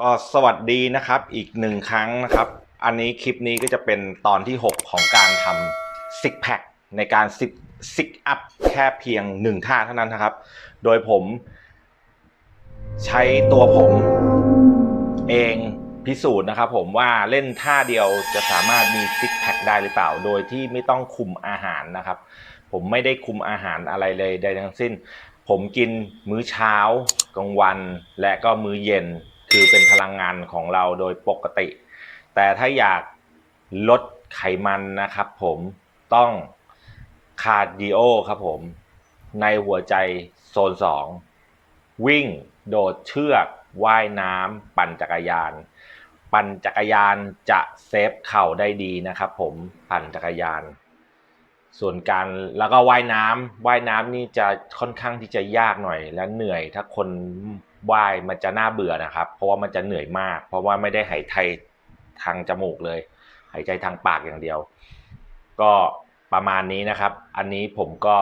ก็สวัสดีนะครับอีกหนึ่งครั้งนะครับ อันนี้คลิปนี้ก็จะเป็นตอนที่ 6 ของการทำซิกแพคในการซิกซิกอัพแค่เพียงหนึ่งท่าเท่านั้นนะครับ โดยผมใช้ตัวผมเองพิสูจน์นะครับผมว่าเล่นท่าเดียวจะสามารถมีซิกแพคได้หรือเปล่า โดยที่ไม่ต้องคุมอาหารนะครับ ผมไม่ได้คุมอาหารอะไรเลยใดทั้งสิ้น ผมกินมื้อเช้ากลางวัน และก็มื้อเย็น คือเป็นพลังงานของเราโดยปกติ แต่ถ้าอยากลดไขมันนะครับ ผมต้องคาร์ดิโอครับผม ในหัวใจโซน 2 วิ่ง โดดเชือกว่ายน้ำปั่นจักรยาน ปั่นจักรยานจะเซฟเข่าได้ดีนะครับ ผมปั่นจักรยาน ส่วนการแล้วก็ว่ายน้ำว่ายน้ำนี่จะค่อนข้างที่จะยากหน่อย และเหนื่อย ถ้าคนว่ายมันจะน่าเบื่อนะครับ เพราะว่ามันจะเหนื่อยมาก เพราะว่าไม่ได้หายใจทางจมูกเลย หายใจทางปากอย่างเดียว ก็ประมาณนี้นะครับ อันนี้ผมก็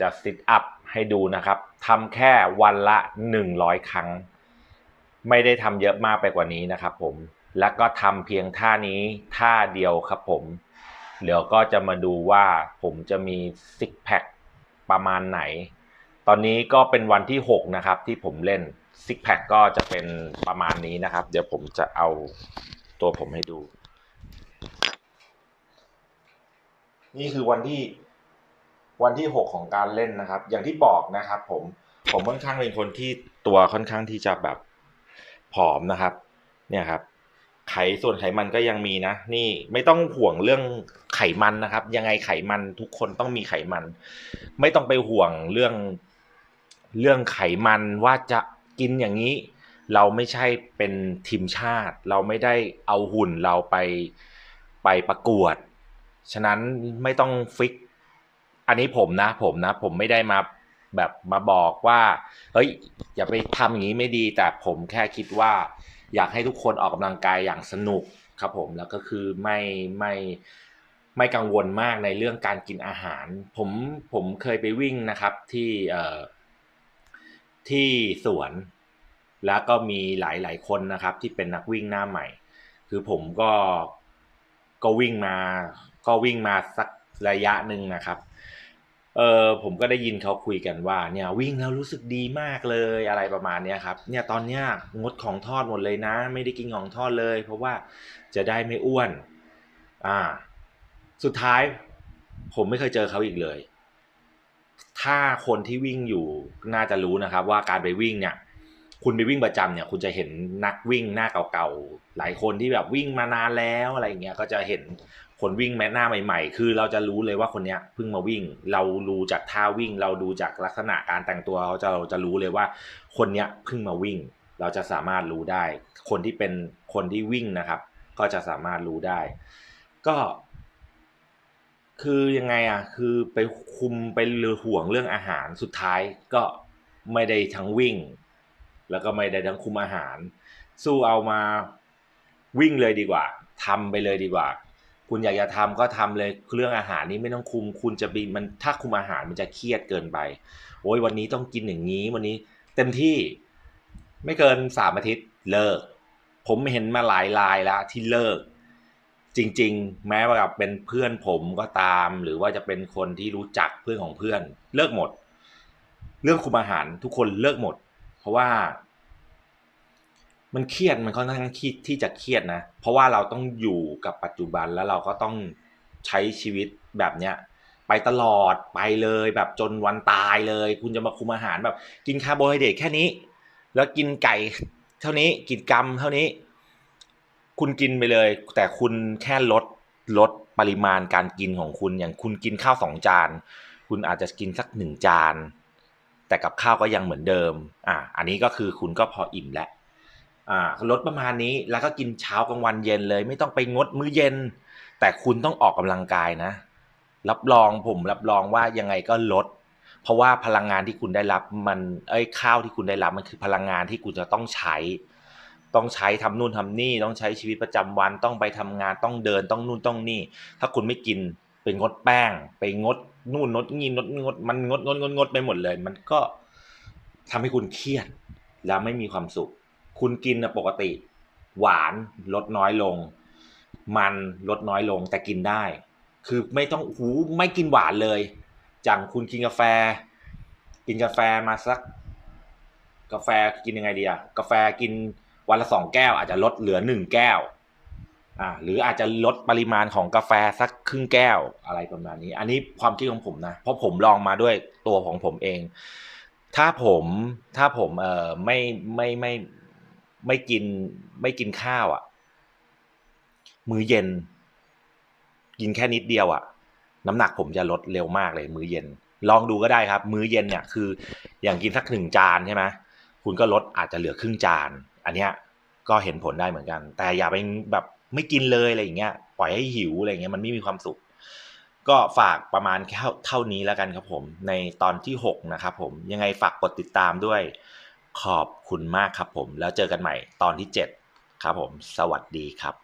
จะซิทอัพให้ดูนะครับทำแค่วันละ 100 ครั้ง ไม่ได้ทำเยอะมากไปกว่านี้นะครับผมแล้วก็ทำเพียงท่านี้ท่าเดียวครับผม เดี๋ยวก็จะมาดูว่าผมจะมีซิกแพคประมาณไหน ตอนนี้ก็เป็นวันที่ 6 นะครับ ที่ผมเล่นซิกแพคก็จะเป็นประมาณนี้นะครับ เดี๋ยวผมจะเอาตัวผมให้ดู นี่คือวันที่วันที่ 6 ของการเล่นนะครับ อย่างที่บอกนะครับ ผมผมค่อนข้างเป็นคนที่ตัวค่อนข้างที่จะแบบผอมนะครับ เนี่ยครับ ไขส่วนไขมันก็ยังมีนะ นี่ไม่ต้องห่วงเรื่อง ไขมันนะครับ ยังไงไขมันทุกคนต้องมีไขมัน ไม่ต้องไปห่วงเรื่องเรื่องไขมันว่าจะกินอย่างนี้ เราไม่ใช่เป็นทีมชาติ เราไม่ได้เอาหุ่นเราไปไปประกวด ฉะนั้นไม่ต้องฟิก อันนี้ผมนะ ผมนะ ผมไม่ได้มาแบบมาบอกว่า เฮ้ย อย่าไปทำอย่างนี้ไม่ดี แต่ผมแค่คิดว่า อยากให้ทุกคนออกกำลังกายอย่างสนุกครับผมแล้วก็คือไม่ไม่ ไม่กังวลมากในเรื่องการกินอาหาร ผมผมเคยไปวิ่งนะครับที่เอที่สวน แล้วก็มีหลายหลายคนนะครับ ที่เป็นนักวิ่งหน้าใหม่ คือผมก็ก็วิ่งมาก็วิ่งมาสักระยะหนึ่งนะครับเออผมก็ได้ยินเขาคุยกันว่าเนี่ยวิ่งแล้วรู้สึกดีมากเลยอะไรประมาณนี้ครับเนี่ยตอนเนี้ยงดของทอดหมดเลยนะ ไม่ได้กินของทอดเลย เพราะว่าจะได้ไม่อ้วน อ่า สุดท้าย ผมไม่เคยเจอเขาอีกเลย ถ้าคนที่วิ่งอยู่น่าจะรู้นะครับ ว่าการไปวิ่งเนี่ย คุณไปวิ่งประจำเนี่ย คุณจะเห็นนักวิ่งหน้าเก่าๆหลายคนที่แบบวิ่งมานานแล้วอะไรเงี้ยก็จะเห็นคนวิ่งแม้หน้าใหม่ ๆ คือเราจะรู้เลยว่าคนเนี้ยเพิ่งมาวิ่ง เรารู้จากท่าวิ่ง เราดูจากลักษณะการแต่งตัวเขาจะเราจะรู้เลยว่า คนเนี้ยเพิ่งมาวิ่ง เราจะสามารถรู้ได้ คนที่เป็นคนที่วิ่งนะครับ ก็จะสามารถรู้ได้ ก็ คือยังไงอะ คือไปคุมไปเรือห่วงเรื่องอาหารสุดท้ายก็ไม่ได้ทั้งวิ่ง แล้วก็ไม่ได้ทั้งคุมอาหาร สู้เอามาวิ่งเลยดีกว่าทำไปเลยดีกว่า คุณอยากจะทำก็ทำเลยเรื่องอาหารนี้ไม่ต้องคุม คุณจะบีมันถ้าคุมอาหารมันจะเครียดเกินไปโอ้ยวันนี้ต้องกินอย่างนี้ วันนี้เต็มที่ไม่เกินสามอาทิตย์เลิก ผมเห็นมาหลายรายแล้วที่เลิก จริง ๆ แม้ว่าเป็นเพื่อนผมก็ตาม หรือว่าจะเป็นคนที่รู้จักเพื่อนของเพื่อน เลิกหมด เรื่องคุมอาหารทุกคนเลิกหมด เพราะว่า มันเครียดมันค่อนข้างคิดที่จะเครียดนะ เพราะว่าเราต้องอยู่กับปัจจุบันแล้วเราก็ต้องใช้ชีวิตแบบเนี้ยไปตลอดไปเลยแบบจนวันตายเลย คุณจะมาคุมอาหารแบบ กินคาร์โบไฮเดรตแค่นี้ แล้วกินไก่เท่านี้กินกรรมเท่านี้ คุณกินไปเลย แต่คุณแค่ลดลดปริมาณการกินของคุณอย่างคุณกินข้าวสองจาน คุณอาจจะกินสักหนึ่งจาน แต่กับข้าวก็ยังเหมือนเดิม อ่า อันนี้ก็คือคุณก็พออิ่มแล้วอ่าลดประมาณนี้แล้วก็กินเช้ากลางวันเย็นเลย ไม่ต้องไปงดมื้อเย็น แต่คุณต้องออกกำลังกายนะ รับรองผมรับรองว่ายังไงก็ลด เพราะว่าพลังงานที่คุณได้รับมันเอ้ยข้าวที่คุณได้รับมันคือพลังงานที่คุณจะต้องใช้ ต้องใช้ทำนู่นทำนี่ต้องใช้ชีวิตประจำวันต้องไปทำงานต้องเดินต้องนู่นต้องนี่ ถ้าคุณไม่กินไปงดแป้ง ไปงดนู่นงดนี่งดงดมันงดงดงดงดไปหมดเลย มันก็ทำให้คุณเครียด แล้วไม่มีความสุข คุณกินปกติ หวานลดน้อยลง มันลดน้อยลงแต่กินได้ คือไม่ต้องหูไม่กินหวานเลยจังคุณกินกาแฟ กินกาแฟมาสัก กาแฟกินยังไงดีอะกาแฟกิน วันละสองแก้วอาจจะลดเหลือหนึ่งแก้วอ่าหรืออาจจะลดปริมาณของกาแฟสักครึ่งแก้วอะไรประมาณนี้ อันนี้ความคิดของผมนะเพราะผมลองมาด้วยตัวของผมเอง ถ้าผมถ้าผมเอ่อไม่ไม่ไม่ไม่กินไม่กินข้าวอะ่ะ มื้อเย็น กินแค่นิดเดียวอะ่ะ น้ำหนักผมจะลดเร็วมากเลย มื้อเย็น ลองดูก็ได้ครับ มื้อเย็นเนี่ยคือ อย่างกินสักหนึ่งจานใช่ไหมคุณก็ลดอาจจะเหลือครึ่งจาน อันเนี้ยก็เห็นผลได้เหมือนกัน แต่อย่าไปแบบไม่กินเลยอะไรอย่างเงี้ยปล่อยให้หิวอะไรอย่างเงี้ยมันไม่มีความสุข ก็ฝากประมาณแค่เท่านี้แล้วกันครับผม ในตอนที่ 6 นะครับผมยังไงฝากกดติดตามด้วย ขอบคุณมากครับผม แล้วเจอกันใหม่ตอนที่ 7 ครับผม สวัสดีครับ